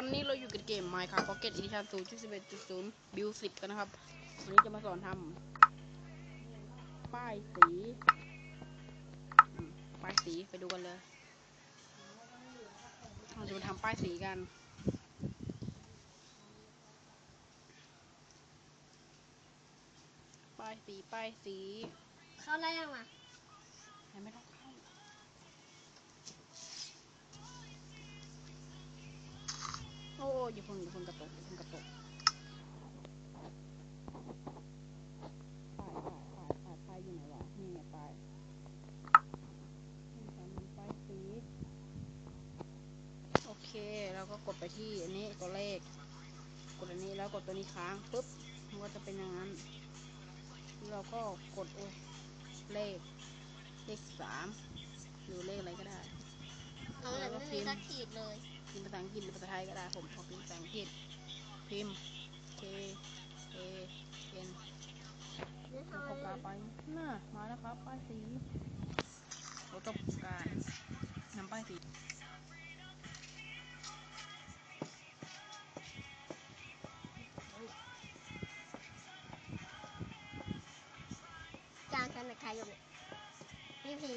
วันนี้เราอยู่กับเกม Minecraft Pocket Edition 0.11.0 Build 10 กันนะครับ วันนี้จะมาสอนทำป้ายสีอืมป้ายสีไปดูกันเลยเราจะมาทำป้ายสีกัน ป้ายสี ป้ายสี เข้าได้ยังอะยังไม่ต้อง อย่าเพิ่งอย่าเพิ่งกระตกอย่าเพิ่งกระตกป้ายป้ายป้ายป้ายป้ายอยู่ไหนวะนี่ไงป้ายนี่ค่ะมันป้ายสีโอเคแล้วก็กดไปที่อันนี้ตัวเลข กดอันนี้แล้วกดตัวนี้ค้างปุ๊บมันก็จะเป็นอย่างนั้น เราก็กดโอเลขเลขสามหรือเลขอะไรก็ได้น้องเหลือไม่มีสักขีดเลย พิมพ์ภาษาอังกฤษหรือภาษาไทยก็ได้ผมขอพิมพ์ภาษาอังกฤษพิมพ์ K A N นี่แล้วทำก็อะไรกาไปน่ามาแล้วครับป้ายสีราต้องการนำป้ายสีจานฉันเป็นใครอยู่นี่พี่